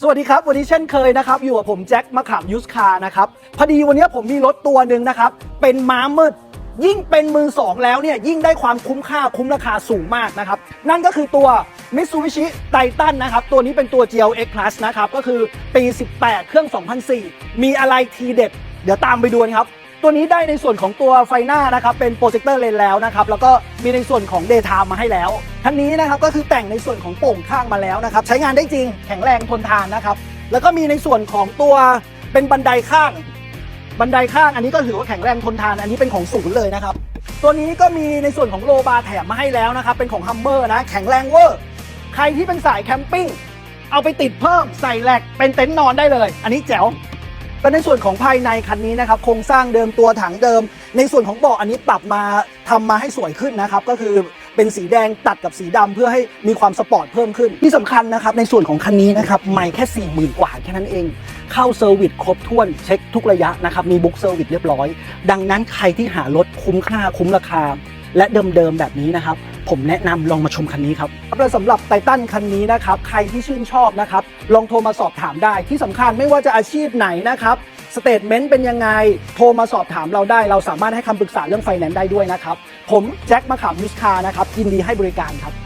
สวัสดีครับ วันนี้เช่นเคยนะครับ อยู่กับผมแจ็คมะขามยูสคานะครับพอดีวันนี้ผมมีรถตัวหนึ่งนะครับ เป็นม้ามืด ยิ่งเป็นมือสองแล้วเนี่ย ยิ่งได้ความคุ้มค่าคุ้มราคาสูงมากนะครับ นั่นก็คือตัว Mitsubishi Titan นะครับ ตัวนี้เป็นตัว GLX Plus นะครับ ก็คือปี 18 เครื่อง 2004 มีอะไรทีเด็ด เดี๋ยวตามไปดูนะครับ ตัวนี้ได้ในส่วนของตัวไฟหน้านะครับเป็นโปรเจคเตอร์เลนแล้วนะครับแล้วก็มีในส่วนของ Daytime มาให้แล้ว ทั้งนี้นะครับก็คือแต่งในส่วนของโป่งข้างมาแล้วนะครับใช้งานได้จริงแข็งแรงทนทานนะครับแล้วก็มีในส่วนของตัวเป็นบันไดข้าง บันไดข้างอันนี้ก็ถือว่าแข็งแรงทนทาน อันนี้เป็นของศูนย์เลยนะครับตัวนี้ก็มีในส่วนของโลบาร์แถมมาให้แล้วนะครับเป็นของฮัมเมอร์นะแข็งแรงเวอร์ใครที่เป็นสายแคมปิ้งเอาไปติดเพิ่มใส่แหลกเป็นเต็นท์นอนได้เลย อันนี้แจ๋ว ก็ในส่วนของภายในคันนี้นะครับโครงสร้างเดิมตัวถังเดิม ในส่วนของเบาะอันนี้ปรับมาทำมาให้สวยขึ้นนะครับก็คือเป็นสีแดงตัดกับสีดำเพื่อให้มีความสปอร์ตเพิ่มขึ้น ที่สำคัญนะครับในส่วนของคันนี้นะครับไม่แค่4ี่หมื่นกว่าแค่นั้นเอง เข้าเซอร์วิสครบถ้วนเช็คทุกระยะนะครับมีบุ๊กเซอร์วิสเรียบร้อย ดังนั้นใครที่หารถคุ้มค่าคุ้มราคา และเดิมๆแบบนี้นะครับ ผมแนะนำลองมาชมคันนี้ครับและสำหรับไททันคันนี้นะครับใครที่ชื่นชอบนะครับลองโทรมาสอบถามได้ที่สำคัญไม่ว่าจะอาชีพไหนนะครับสเตทเมนต์เป็นยังไงโทรมาสอบถามเราได้ เราสามารถให้คำปรึกษาเรื่องไฟแนนซ์ได้ด้วยนะครับผมแจ็คมะขามยุสคานะครับยินดีให้บริการครับ